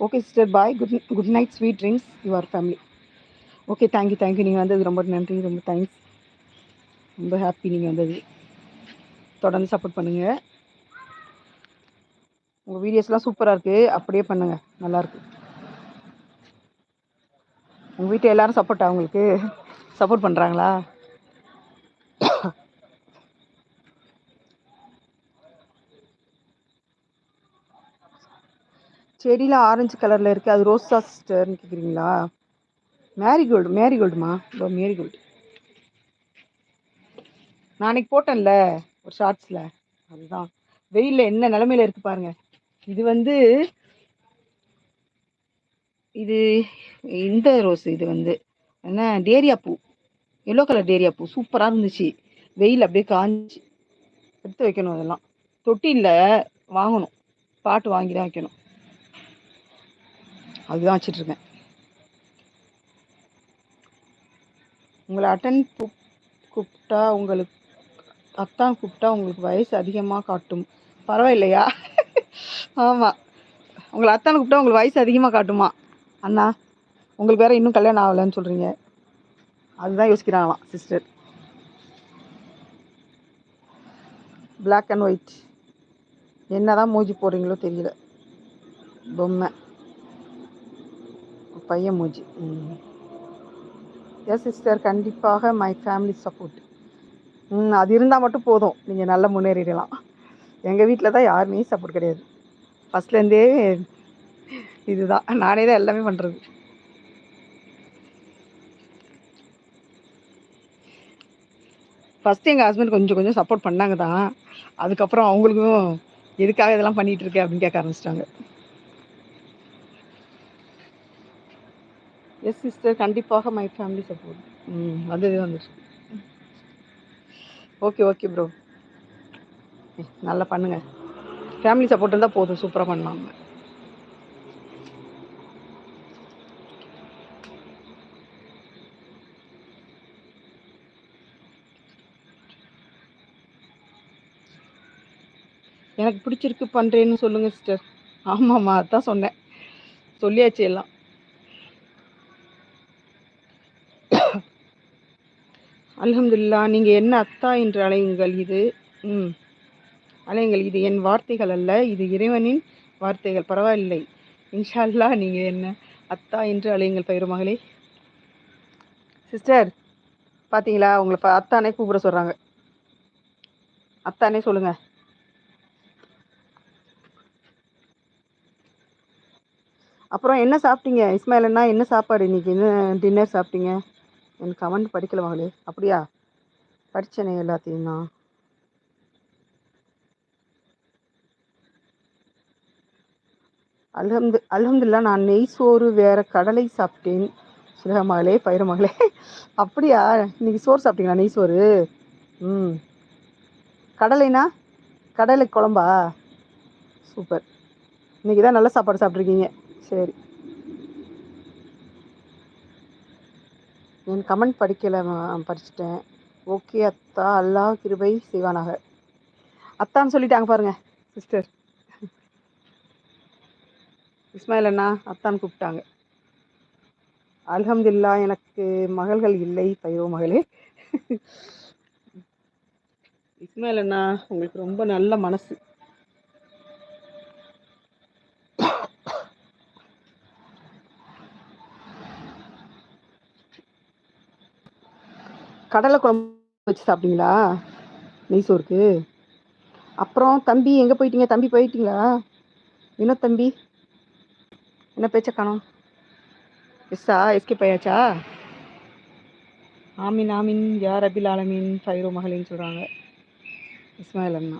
Okay sister bye good good night sweet dreams your family okay thank you thank you நீங்கள் வந்தது ரொம்ப நன்றி ரொம்ப தேங்க்ஸ் ரொம்ப ஹாப்பி நீங்கள் வந்தது. தொடர்ந்து சப்போர்ட் பண்ணுங்கள் உங்கள் வீடியோஸ்லாம் சூப்பராக இருக்குது அப்படியே பண்ணுங்கள் நல்லாயிருக்கு உங்கள் வீட்டில் எல்லோரும் சப்போர்ட்டா உங்களுக்கு? சப்போர்ட் பண்ணுறாங்களா செடியில் ஆரஞ்சு கலரில் இருக்குது அது ரோஸா சிஸ்டர்னு கேட்குறீங்களா மேரிகோல்டு மேரிகோல்டுமா இதோ மேரிகோல்டு நான் அன்னைக்கு போட்டேன்ல ஒரு ஷார்ட்ஸில் அதுதான். வெயிலில் என்ன நிலமையில இருக்குது பாருங்க. இது வந்து இது இந்த ரோஸ் இது வந்து என்ன டேரியா பூ. எல்லோ கலர் டேரியா பூ. சூப்பராக இருந்துச்சு. வெயில் அப்படியே காஞ்சி எடுத்து வைக்கணும் அதெல்லாம். தொட்டியில் வாங்கணும். பாட்டு வாங்கி தான் வைக்கணும். அதுதான் வச்சிட்ருக்கேன். உங்களை அட்டன் கூப்பிட்டா உங்களுக்கு அத்தான் கூப்பிட்டா உங்களுக்கு வயசு அதிகமாக காட்டும். பரவாயில்லையா? ஆமாம் உங்களை அத்தான் கூப்பிட்டா உங்களுக்கு வயசு அதிகமாக காட்டுமா? அண்ணா உங்களுக்கு வேற இன்னும் கல்யாணம் ஆகலைன்னு சொல்கிறீங்க அதுதான் யோசிக்கிறாங்களாம் சிஸ்டர் பிளாக் அண்ட் ஒயிட் என்ன தான் மூஞ்சி போடுறீங்களோ தெரியல. பொம்மை. பையன் மூஜி எஸ் சிஸ்டர் கண்டிப்பாக மை ஃபேமிலி சப்போர்ட் ம் அது இருந்தால் மட்டும் போதும். நீங்கள் நல்லா முன்னேறிடலாம். எங்கள் வீட்டில் தான் யாருமே சப்போர்ட் கிடையாது. ஃபஸ்ட்லேருந்தே இதுதான். நானே தான் எல்லாமே பண்ணுறது ஃபஸ்ட்டு எங்கள் ஹஸ்பண்ட் கொஞ்சம் கொஞ்சம் சப்போர்ட் பண்ணாங்க தான். அதுக்கப்புறம் அவங்களுக்கும் எதுக்காக இதெல்லாம் பண்ணிகிட்டு இருக்கேன் அப்படின்னு கேட்க ஆரம்பிச்சிட்டாங்க. எஸ் சிஸ்டர் கண்டிப்பாக மை ஃபேமிலி சப்போர்ட் ம் வந்தது வந்துச்சு. ஓகே ஓகே ப்ரோ நல்லா பண்ணுங்கள் ஃபேமிலி சப்போர்ட் இருந்தால் போதும் சூப்பராக பண்ணலாம் எனக்கு பிடிச்சிருக்கு பண்ணுறேன்னு சொல்லுங்கள் சிஸ்டர் ஆமாம்மா அதான் சொன்னேன். சொல்லியாச்சு எல்லாம். அல்ஹம்துல்லா நீங்கள் என்ன அத்தா என்று அலையுங்கள் இது ம் அலையுங்கள் இது என் வார்த்தைகள் அல்ல இது இறைவனின் வார்த்தைகள் பரவாயில்லை. இன்ஷா அல்லாஹ் நீங்கள் என்ன அத்தா என்று அலையுங்கள் பயிர் மகளே. சிஸ்டர் பார்த்தீங்களா உங்களை அத்தானே கூப்பிட சொல்கிறாங்க அத்தானே சொல்லுங்கள் அப்புறம் என்ன சாப்பிட்டீங்க? இஸ்மாயிலன்னா என்ன சாப்பாடு இன்னைக்கு? என்ன டின்னர் சாப்பிட்டீங்க? என் கமெண்ட் படிக்கல மகளே. அப்படியா? படித்தேனே எல்லாத்தையும் தான் அல்ஹம்து அல்ஹம்துல்லா நான் நெய் சோறு வேற கடலை சாப்பிட்டேன். சுலக மகளே பயிர மகளே. அப்படியா? இன்னைக்கு சோறு சாப்பிட்டீங்களா நெய் சோறு? ம். கடலைனா? கடலை குழம்பா? சூப்பர். இன்னைக்கு தான் நல்ல சாப்பாடு சாப்பிட்ருக்கீங்க சரி. என் கமெண்ட் படிக்கலை படிச்சுட்டேன். ஓகே அத்தா அல்லாஹ் கிருபை செய்வானாக. அத்தான்னு சொல்லிட்டாங்க பாருங்க சிஸ்டர். இஸ்மாயில் அண்ணா அத்தான் கூப்பிட்டாங்க. அலமதுல்லா எனக்கு மகள்கள் இல்லை பைரோ மகளே. இஸ்மாயில் அண்ணா உங்களுக்கு ரொம்ப நல்ல மனசு. கடலை குழம்பு வச்சு சாப்பிட்டீங்களா? நெய் சோறுக்கு அப்புறம் தம்பி எங்கே போயிட்டீங்க? தம்பி போயிட்டீங்களா? வினோத் தம்பி? என்ன பேச்ச காணும்? எஸ்ஸா? எஸ்கே பையாச்சா ஆமீன் ஆமீன். யார் அபில் ஆலமீன் ஃபைரோ மகளின்னு சொல்கிறாங்க இஸ்மாயில் அண்ணா.